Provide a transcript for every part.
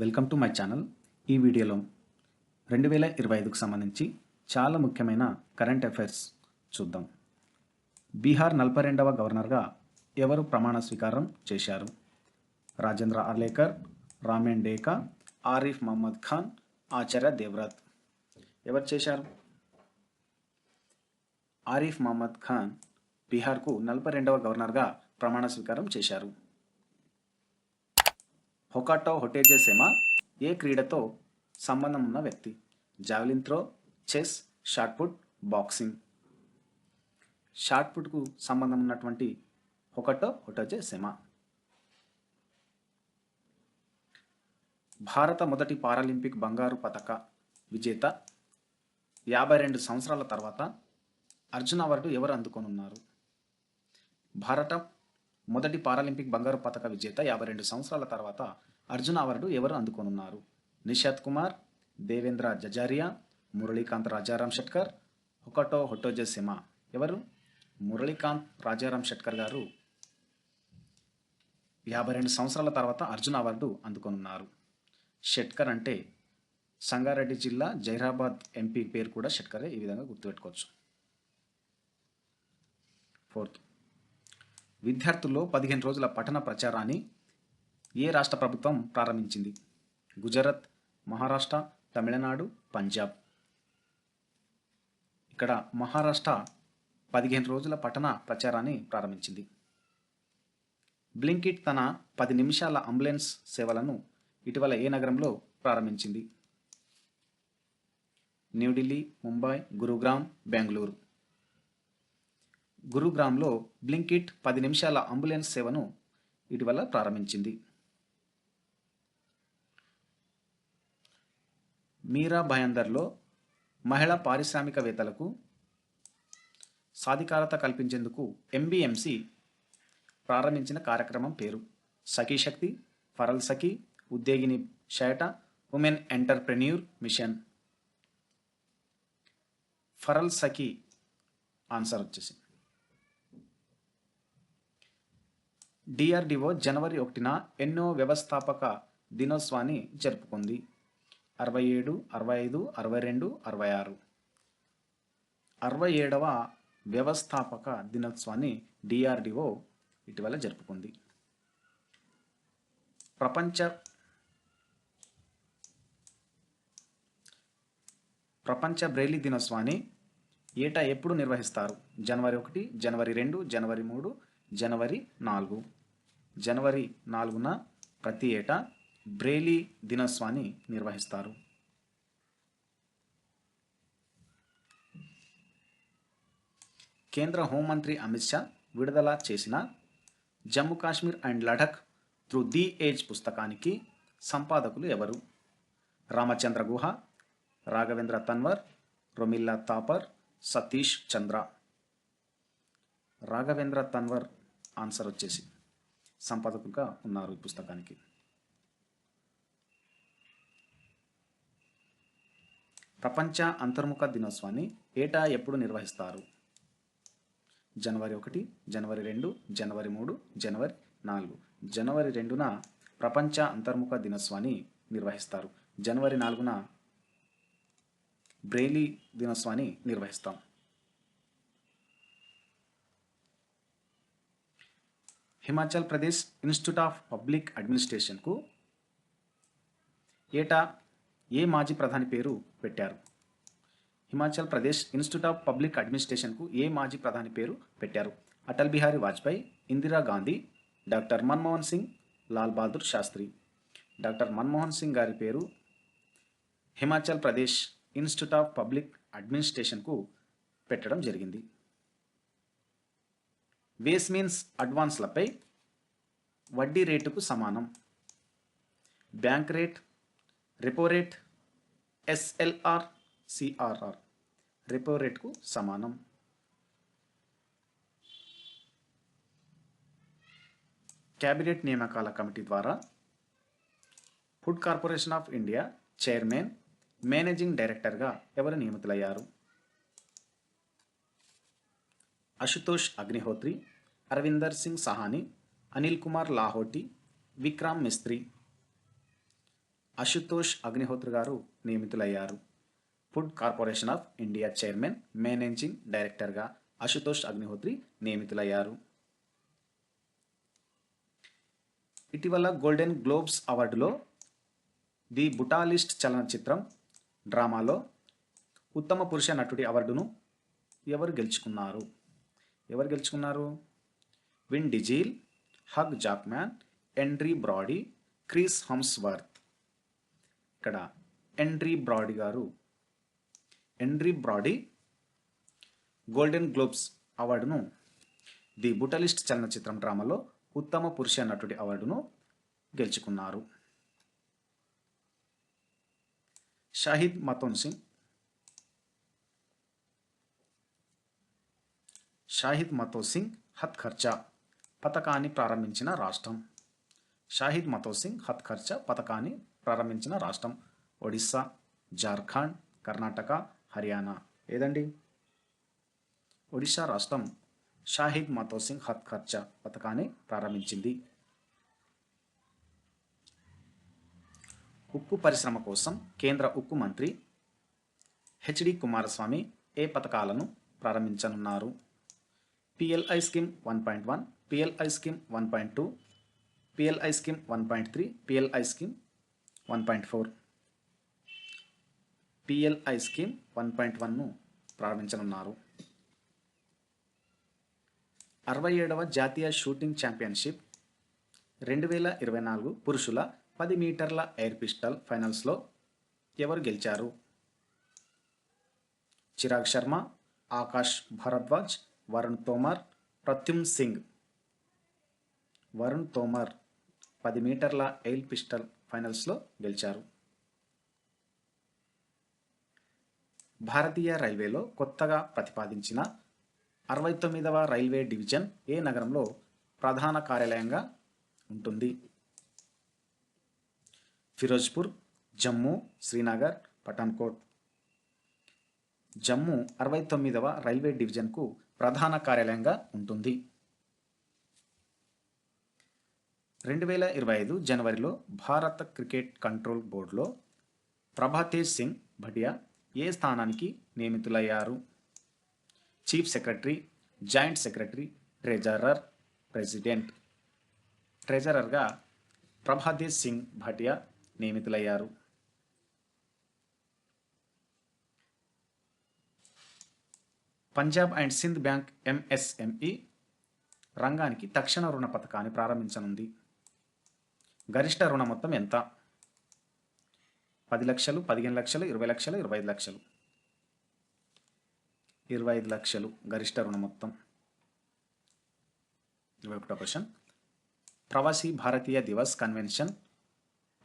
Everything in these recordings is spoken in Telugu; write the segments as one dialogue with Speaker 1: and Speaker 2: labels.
Speaker 1: Welcome to my channel. ఈ వీడియోలో రెండు వేల ఇరవై ఐదుకు సంబంధించి చాలా ముఖ్యమైన కరెంట్ అఫైర్స్ చూద్దాం. బీహార్ నలభై రెండవ గవర్నర్గా ఎవరు ప్రమాణ స్వీకారం చేశారు? రాజేంద్ర ఆర్లేకర్ రామేన్ డేకా ఆరిఫ్ మహమ్మద్ ఖాన్ ఆచార్య దేవ్రత్ ఎవరు చేశారు? ఆరిఫ్ మహమ్మద్ ఖాన్ బీహార్కు నలభై రెండవ గవర్నర్గా ప్రమాణ స్వీకారం చేశారు. హొకాటో హొటేజే సెమా ఏ క్రీడతో సంబంధం ఉన్న వ్యక్తి? Javelin throw chess shot put put boxing. షార్ట్పుట్కు సంబంధం ఉన్నటువంటి హొకటో హొటోజే సెమా. భారత మొదటి పారాలింపిక్ బంగారు పతక విజేత యాభై రెండు సంవత్సరాల తర్వాత అర్జున అవార్డు ఎవరు అందుకోనున్నారు? భారత మొదటి పారాలింపిక్ బంగారు పతక విజేత యాభై రెండు సంవత్సరాల తర్వాత అర్జున అవార్డు ఎవరు అందుకోనున్నారు? నిషాద్ కుమార్ దేవేంద్ర జజారియా మురళీకాంత్ రాజారాం షట్కర్ ఒకటో హొటోజే సిమ ఎవరు? మురళీకాంత్ రాజారాం షట్కర్ గారు యాభై రెండు సంవత్సరాల తర్వాత అర్జున్ అవార్డు అందుకోనున్నారు. షట్కర్ అంటే సంగారెడ్డి జిల్లా జైరాబాద్ ఎంపీ పేరు కూడా షట్కరే ఈ విధంగా గుర్తుపెట్టుకోవచ్చు. ఫోర్త్ విద్యార్థుల్లో పదిహేను రోజుల పఠన ప్రచారాన్ని ఏ రాష్ట్ర ప్రభుత్వం ప్రారంభించింది? గుజరాత్ మహారాష్ట్ర తమిళనాడు పంజాబ్. ఇక్కడ మహారాష్ట్ర పదిహేను రోజుల పఠన ప్రచారాన్ని ప్రారంభించింది. బ్లింకిట్ తన పది నిమిషాల అంబులెన్స్ సేవలను ఇటీవల ఏ నగరంలో ప్రారంభించింది? న్యూఢిల్లీ ముంబై గురుగ్రామ్ బెంగళూరు. గురుగ్రామ్లో బ్లింకిట్ పది నిమిషాల అంబులెన్స్ సేవను ఇటీవల ప్రారంభించింది. మీరా భయందర్లో మహిళా పారిశ్రామికవేత్తలకు సాధికారత కల్పించేందుకు ఎంబీఎంసి ప్రారంభించిన కార్యక్రమం పేరు. సఖీ శక్తి ఫరల్ సఖీ ఉద్యోగిని షేట ఉమెన్ ఎంటర్ప్రెన్యూర్ మిషన్. ఫరల్ సఖీ ఆన్సర్ వచ్చేసి డిఆర్డిఓ జనవరి ఒకటిన ఎన్నో వ్యవస్థాపక దినోత్సవాన్ని జరుపుకుంది. అరవై ఏడు అరవై ఐదు అరవై రెండు అరవై ఆరు. అరవై ఏడవ వ్యవస్థాపక దినోత్సవాన్ని డిఆర్డిఓ ఇటీవల జరుపుకుంది. ప్రపంచ ప్రపంచ బ్రెయిలీ దినోత్సవాన్ని ఏటా ఎప్పుడు నిర్వహిస్తారు? జనవరి ఒకటి జనవరి రెండు జనవరి మూడు జనవరి నాలుగు. జనవరి నాలుగున ప్రతి ఏటా బ్రెయిలీ దినోత్సవాన్ని నిర్వహిస్తారు. కేంద్ర హోంమంత్రి అమిత్ షా విడుదల చేసిన Jammu Kashmir and Ladakh through the age పుస్తకానికి సంపాదకులు ఎవరు? రామచంద్ర గుహ రాఘవేంద్ర తన్వర్ రొమిల్లా తాపర్ సతీష్ చంద్ర. రాఘవేంద్ర తన్వర్ ఆన్సర్ వచ్చేసి సంపాదకులుగా ఉన్నారు ఈ పుస్తకానికి. ప్రపంచ అంతర్ముఖ దినోత్సవాన్ని ఏటా ఎప్పుడు నిర్వహిస్తారు? జనవరి ఒకటి జనవరి రెండు జనవరి మూడు జనవరి నాలుగు. జనవరి రెండున ప్రపంచ అంతర్ముఖ దినోత్సవాన్ని నిర్వహిస్తారు. జనవరి నాలుగున బ్రెయిలీ దినోత్సవాన్ని నిర్వహిస్తాం. Himachal Pradesh institute of public అడ్మినిస్ట్రేషన్కు ఏటా ఏ మాజీ ప్రధాని పేరు పెట్టారు? Himachal Pradesh institute of public అడ్మినిస్ట్రేషన్కు ఏ మాజీ ప్రధాని పేరు పెట్టారు? అటల్ బిహారీ వాజ్పేయి ఇందిరా గాంధీ డాక్టర్ మన్మోహన్ సింగ్ లాల్ బహదూర్ శాస్త్రి. డాక్టర్ మన్మోహన్ సింగ్ గారి పేరు Himachal Pradesh institute of public అడ్మినిస్ట్రేషన్కు పెట్టడం జరిగింది. బేస్ మీన్స్ అడ్వాన్స్లపై వడ్డీ రేటుకు సమానం. Bank rate repo rate SLR CRR repo రేట్కు సమానం. క్యాబినెట్ నియామకాల కమిటీ ద్వారా food corporation of India chairman managing డైరెక్టర్గా ఎవరు నియమితులయ్యారు? అశుతోష్ అగ్నిహోత్రి అరవిందర్ సింగ్ సహాని అనిల్ కుమార్ లాహోటి విక్రామ్ మిస్త్రి. అశుతోష్ అగ్నిహోత్రి గారు నియమితులయ్యారు. Food corporation of India chairman managing డైరెక్టర్గా అశుతోష్ అగ్నిహోత్రి నియమితులయ్యారు. ఇటీవల గోల్డెన్ గ్లోబ్స్ అవార్డులో ది బుటాలిస్ట్ చలనచిత్రం డ్రామాలో ఉత్తమ పురుష నటుడి అవార్డును ఎవరు గెలుచుకున్నారు? ఎవరు గెలుచుకున్నారు? విన్ డిజీల్ హగ్ జాక్మ్యాన్ ఎండ్రీ బ్రాడీ క్రీస్ హమ్స్వర్త్. ఇక్కడ ఎండ్రీ బ్రాడీ గారు. ఎండ్రీ బ్రాడీ గోల్డెన్ గ్లోబ్స్ అవార్డును ది బుటలిస్ట్ చలనచిత్రం డ్రామాలో ఉత్తమ పురుష నటుడి అవార్డును గెలుచుకున్నారు. షాహిద్ మతోన్ సింగ్ షాహిద్ మతోసింగ్ హత్ఖర్చా హత్ ఖర్చా పథకాన్ని ప్రారంభించిన రాష్ట్రం. షాహిద్ మతోసింగ్ హత్ఖర్చా హత్ ఖర్చా పథకాన్ని ప్రారంభించిన రాష్ట్రం. ఒడిస్సా జార్ఖండ్ కర్ణాటక హర్యానా. ఏదండి? ఒడిశా రాష్ట్రం షాహిద్ మతోసింగ్ హత్ ఖర్చా పథకాన్ని ప్రారంభించింది. ఉక్కు పరిశ్రమ కోసం కేంద్ర ఉక్కు మంత్రి హెచ్డి కుమారస్వామి ఏ పథకాలను ప్రారంభించనున్నారు? PLI scheme one point one PLI scheme one point two PLI scheme one point three PLI scheme one point four PLI scheme one point వన్ను ప్రారంభించనున్నారు. అరవై ఏడవ జాతీయ షూటింగ్ ఛాంపియన్షిప్ రెండు వేల ఇరవై నాలుగు పురుషుల పది మీటర్ల ఎయిర్ పిస్టల్ ఫైనల్స్లో ఎవరు గెలిచారు? చిరాగ్ శర్మ ఆకాష్ భరద్వాజ్ వరుణ్ తోమర్ ప్రత్యుమ్ సింగ్. వరుణ్ తోమర్ పది మీటర్ల ఎయిల్ పిస్టల్ ఫైనల్స్లో గెలిచారు. భారతీయ రైల్వేలో కొత్తగా ప్రతిపాదించిన అరవై తొమ్మిదవ రైల్వే డివిజన్ ఏ నగరంలో ప్రధాన కార్యాలయంగా ఉంటుంది? ఫిరోజ్పూర్ జమ్మూ శ్రీనగర్ పఠాన్కోట్. జమ్మూ అరవై తొమ్మిదవ రైల్వే డివిజన్కు ప్రధాన కార్యాలయంగా ఉంటుంది. రెండు వేల ఇరవై ఐదు జనవరిలో భారత క్రికెట్ కంట్రోల్ బోర్డులో ప్రభాతేజ్ సింగ్ భటియా ఏ స్థానానికి నియమితులయ్యారు? Chief secretary joint secretary treasurer president. ట్రెజరర్గా Prabhdesh Singh Bhatia నియమితులయ్యారు. Punjab and Sind bank MSME రంగానికి తక్షణ రుణ పథకాన్ని ప్రారంభించనుంది. గరిష్ట రుణ మొత్తం ఎంత? పది లక్షలు పదిహేను లక్షలు ఇరవై లక్షలు ఇరవై ఐదు లక్షలు. ఇరవై ఐదు లక్షలు గరిష్ట రుణ మొత్తం. ఇరవై ఒకటో క్వశ్చన్. ప్రవాసీ భారతీయ దివస్ కన్వెన్షన్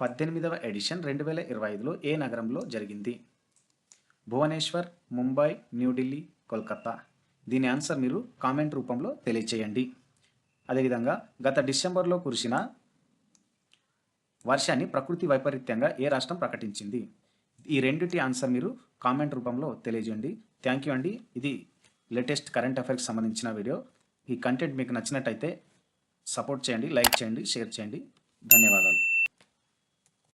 Speaker 1: పద్దెనిమిదవ ఎడిషన్ రెండు వేల ఇరవై ఐదులో ఏ నగరంలో జరిగింది? భువనేశ్వర్ ముంబై న్యూఢిల్లీ కోల్కత్తా దీని ఆన్సర్ మీరు కామెంట్ రూపంలో తెలియచేయండి. అదేవిధంగా గత డిసెంబర్లో కురిసిన వర్షాన్ని ప్రకృతి వైపరీత్యంగా ఏ రాష్ట్రం ప్రకటించింది? ఈ రెండిటి ఆన్సర్ మీరు కామెంట్ రూపంలో తెలియజేయండి. థ్యాంక్ యూ అండి. ఇది లేటెస్ట్ కరెంట్ అఫైర్స్కి సంబంధించిన వీడియో. ఈ కంటెంట్ మీకు నచ్చినట్టయితే సపోర్ట్ చేయండి లైక్ చేయండి షేర్ చేయండి. ధన్యవాదాలు.